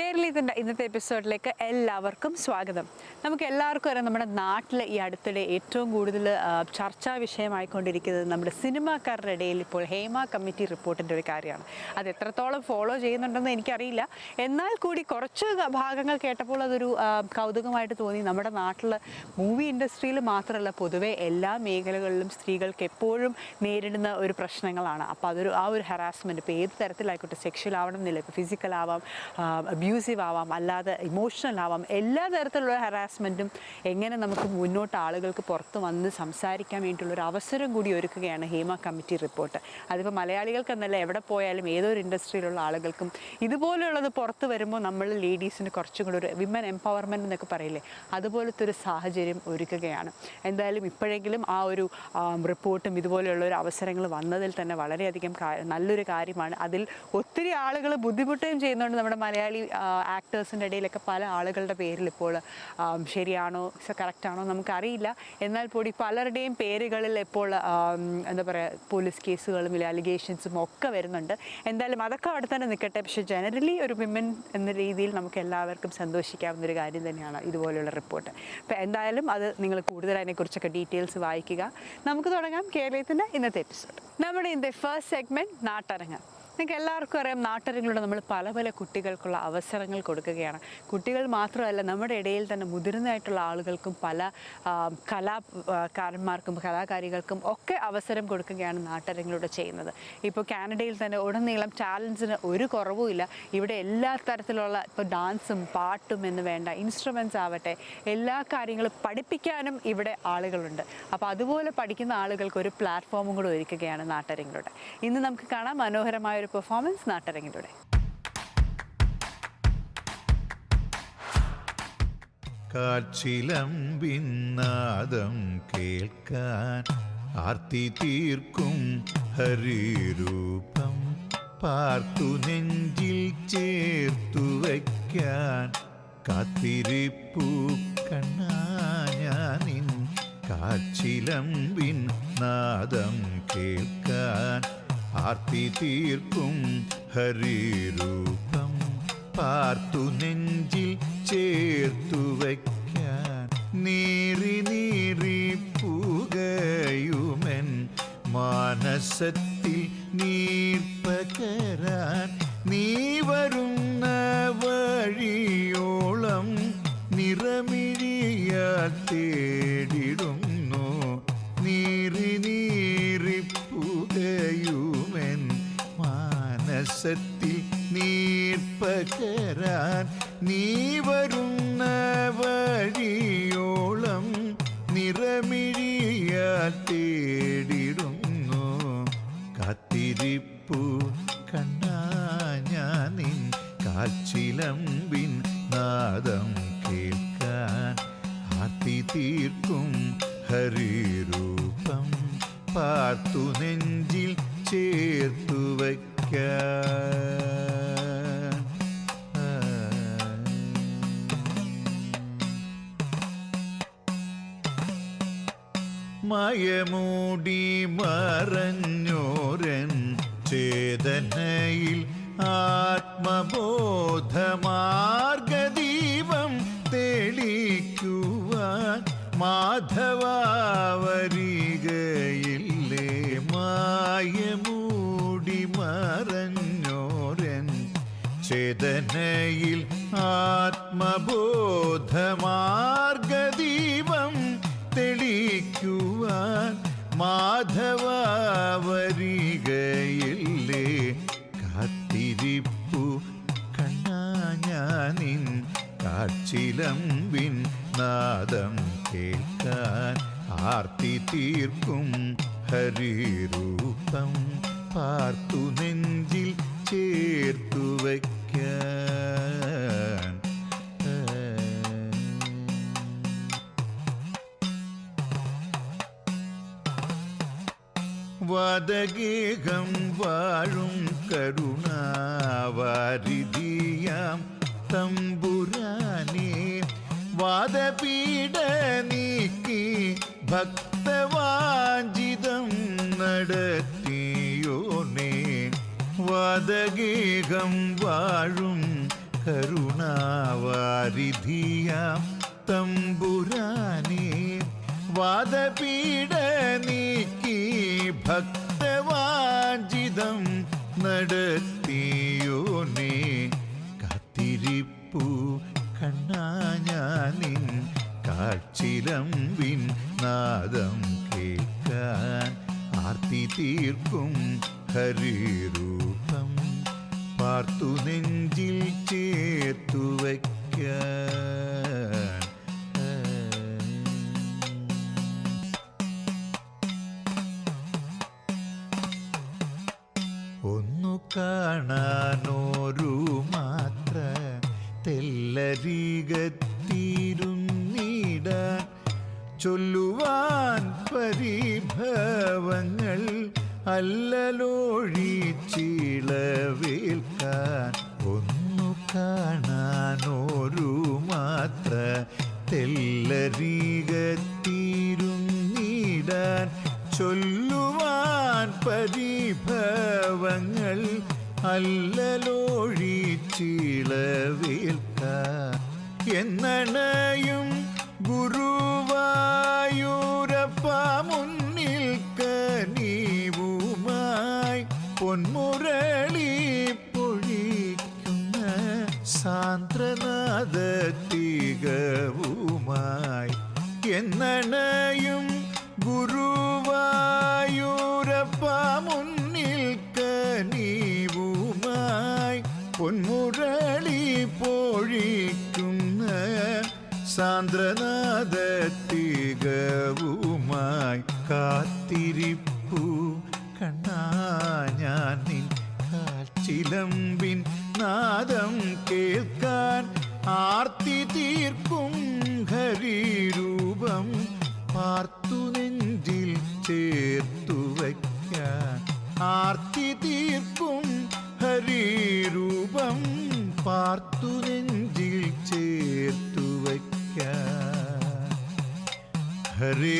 കേരളീയത്തിന്റെ ഇന്നത്തെ എപ്പിസോഡിലേക്ക് എല്ലാവർക്കും സ്വാഗതം. നമുക്ക് എല്ലാവർക്കും അറിയാം നമ്മുടെ നാട്ടിൽ ഈ അടുത്തിടെ ഏറ്റവും കൂടുതൽ ചർച്ചാ വിഷയമായിക്കൊണ്ടിരിക്കുന്നത് നമ്മുടെ സിനിമാക്കാരുടെ ഇടയിൽ ഇപ്പോൾ ഹേമ കമ്മിറ്റി റിപ്പോർട്ടിന്റെ ഒരു കാര്യമാണ്. അത് എത്രത്തോളം ഫോളോ ചെയ്യുന്നുണ്ടെന്ന് എനിക്കറിയില്ല. എന്നാൽ കൂടി കുറച്ച് ഭാഗങ്ങൾ കേട്ടപ്പോൾ അതൊരു കൗതുകമായിട്ട് തോന്നി. നമ്മുടെ നാട്ടിൽ മൂവി ഇൻഡസ്ട്രിയിൽ മാത്രമല്ല പൊതുവെ എല്ലാ മേഖലകളിലും സ്ത്രീകൾക്ക് എപ്പോഴും നേരിടുന്ന ഒരു പ്രശ്നങ്ങളാണ്. അപ്പോൾ അതൊരു ആ ഒരു ഹറാസ്മെന്റ് ഇപ്പോൾ ഏത് തരത്തിലായിക്കോട്ടെ സെക്ഷൽ ആവണം എന്നില്ല ഇപ്പോൾ ഫിസിക്കൽ ആവാം അബ്യൂസീവ് ആവാം അല്ലാതെ ഇമോഷണൽ ആവാം എല്ലാ തരത്തിലുള്ള ഹറാസ്മെന്റും എങ്ങനെ നമുക്ക് മുന്നോട്ട് ആളുകൾക്ക് പുറത്ത് വന്ന് സംസാരിക്കാൻ വേണ്ടിയിട്ടുള്ള ഒരു അവസരം കൂടി ഒരുക്കുകയാണ് ഹേമ കമ്മിറ്റി റിപ്പോർട്ട് അതിപ്പോൾ മലയാളികൾക്ക് എന്നല്ല എവിടെ പോയാലും ഏതൊരു ഇൻഡസ്ട്രിയിലുള്ള ആളുകൾക്കും ഇതുപോലെയുള്ളത് പുറത്ത് വരുമ്പോൾ നമ്മൾ ലേഡീസിന് കുറച്ചും കൂടി ഒരു വിമൻ എംപവർമെന്റ് എന്നൊക്കെ പറയില്ലേ അതുപോലത്തെ ഒരു സാഹചര്യം ഒരുക്കുകയാണ്. എന്തായാലും ഇപ്പോഴെങ്കിലും ആ ഒരു റിപ്പോർട്ടും ഇതുപോലെയുള്ള ഒരു അവസരങ്ങൾ വന്നതിൽ തന്നെ വളരെയധികം നല്ലൊരു കാര്യമാണ്. അതിൽ ഒത്തിരി ആളുകൾ ബുദ്ധിമുട്ടുകയും ചെയ്യുന്നുണ്ട് നമ്മുടെ മലയാളി ആക്ടേഴ്സിന്റെ ഇടയിലൊക്കെ പല ആളുകളുടെ പേരിൽ ഇപ്പോൾ ശരിയാണോ കറക്റ്റാണോ നമുക്കറിയില്ല. എന്നാൽ കൂടി പലരുടെയും പേരുകളിൽ ഇപ്പോൾ എന്താ പറയുക പോലീസ് കേസുകളും ഇല്ല അലിഗേഷൻസും ഒക്കെ വരുന്നുണ്ട്. എന്തായാലും അതൊക്കെ അവിടെ തന്നെ നിൽക്കട്ടെ. പക്ഷേ ജനറലി ഒരു വിമൻ എന്ന രീതിയിൽ നമുക്ക് എല്ലാവർക്കും സന്തോഷിക്കാവുന്ന ഒരു കാര്യം തന്നെയാണ് ഇതുപോലെയുള്ള റിപ്പോർട്ട് അപ്പോൾ എന്തായാലും അത് നിങ്ങൾ കൂടുതൽ അതിനെക്കുറിച്ചൊക്കെ ഡീറ്റെയിൽസ് വായിക്കുക. നമുക്ക് തുടങ്ങാം കേരളത്തിന്റെ ഇന്നത്തെ എപ്പിസോഡ് നമ്മുടെ ഇന്നത്തെ ഫസ്റ്റ് സെഗ്മെന്റ് നാട്ടരങ്ങ്. നിങ്ങൾക്ക് എല്ലാവർക്കും അറിയാം നാട്ടരങ്ങളിലൂടെ നമ്മൾ പല പല കുട്ടികൾക്കുള്ള അവസരങ്ങൾ കൊടുക്കുകയാണ്. കുട്ടികൾ മാത്രമല്ല നമ്മുടെ ഇടയിൽ തന്നെ മുതിർന്നതായിട്ടുള്ള ആളുകൾക്കും പല കലാകാരന്മാർക്കും കലാകാരികൾക്കും ഒക്കെ അവസരം കൊടുക്കുകയാണ് നാട്ടരങ്ങളിലൂടെ ചെയ്യുന്നത്. ഇപ്പോൾ കാനഡയിൽ തന്നെ ഉടനീളം ടാലൻസിന് ഒരു കുറവുമില്ല ഇവിടെ എല്ലാ തരത്തിലുള്ള ഇപ്പോൾ ഡാൻസും പാട്ടും എന്ന് വേണ്ട ഇൻസ്ട്രുമെൻസ് ആവട്ടെ എല്ലാ കാര്യങ്ങളും പഠിപ്പിക്കാനും ഇവിടെ ആളുകളുണ്ട്. അപ്പോൾ അതുപോലെ പഠിക്കുന്ന ആളുകൾക്ക് ഒരു പ്ലാറ്റ്ഫോമും കൂടെ ഒരുക്കുകയാണ് നാട്ടരങ്ങിലൂടെ ഇന്ന് നമുക്ക് കാണാം മനോഹരമായ ഒരു പെർഫോമൻസ് നാട്ടരങ്ങിലൂടെ. കാച്ചിലമ്പിന്നാദം കേൾക്കാൻ ആർത്തി തീർക്കും ഹരിരൂപം പാർത്തു നെഞ്ചിൽ ചേർത്തു വയ്ക്കാൻ കാത്തിരിപ്പു കണ്ണാനിൻ കാച്ചിലമ്പിൻ നാദം കേൾക്കാൻ ആർത്തി തീർക്കും ഹരിരൂപം. പാർത്തു നെഞ്ചിൽ ചേർത്തു വയ്ക്കാൻ നീറി നീറി പൂകയുമൻ. മാനസത്തിൽ നീർപ്പകരാൻ നീ വരുന്ന വഴിയോളം നിറമിഴിയ തേടിടുന്നു തീർക്കും ഹരിരൂപം പാർത്തു നെഞ്ചിൽ ചേർത്തു വയ്ക്ക മയമൂടി മറഞ്ഞോരൻ ചേതനയിൽ ആത്മബോധമാർഗദീപം മാധവാവരികയില്ലേ? മായമൂടി മറഞ്ഞോരൻ ചേതനയിൽ ആത്മബോധമാർഗദീപം തെളിക്കുവാൻ മാധവാവരികയില്ലേ? കാത്തിരിപ്പു കണ്ണാഞ്ഞാനിൻ കാച്ചിലമ്പിൻ നാദം കേൾക്കാൻ ആർത്തി തീർക്കും ഹരിരൂപം പാർത്തു നെഞ്ചിൽ ചേർത്തു വയ്ക്കാൻ വദഗേഹം വാഴും കരുണാവാരിധിയാം തമ്പുരാനേ വാദപീഠ നീക്കി ഭക്തവാഞ്ചിതം നടത്തിയോനേ വാദഗേഹം വാഴും കരുണാവാരിധിയാം തമ്പുരാനേ. വാദപീഠ നീക്കി ഭക്തവാഞ്ചിതം നടത്തിയോനേ കാത്തിരിപ്പു കണ്ണാഞ്ഞാനിൻ കാഴ്ചിലമ്പിൻ നാദം കേൾക്കാൻ ആർത്തി തീർക്കും ഹരിരൂപം. പാർത്തു നെഞ്ചിൽ ചേർത്തു വയ്ക്കാൻ. ഒന്നു കാണാനോരു മാത്ര തെല്ലരികത്തിരുന്നിടാൻ ചൊല്ലുവാൻ പരിഭവങ്ങൾ അല്ലലോഴിച്ചിളവേൽക്കാൻ ഒന്നു കാണാനോരു മാത്ര തെല്ലരികത്തിരുന്നിടാൻ ചൊല്ലുവാൻ പരിഭവങ്ങൾ അല്ലലോഴിച്ചിളവേൽക്കാൻ എന്നണയും ഗുരുവായൂരപ്പ കാത്തിരിപ്പു. കണ്ണാ ഞാൻ നിൻ നാദം കേൾക്കാൻ ആർത്തി തീർക്കും ഹരിരൂപം. പാർത്തു നെഞ്ചിൽ ചേർത്തു വയ്ക്കാൻ ആർത്തി തീർക്കും ഹരിരൂപം. പാർത്തു നെഞ്ചിൽ ചേർത്തു വയ്ക്കാൻ. ഹരേ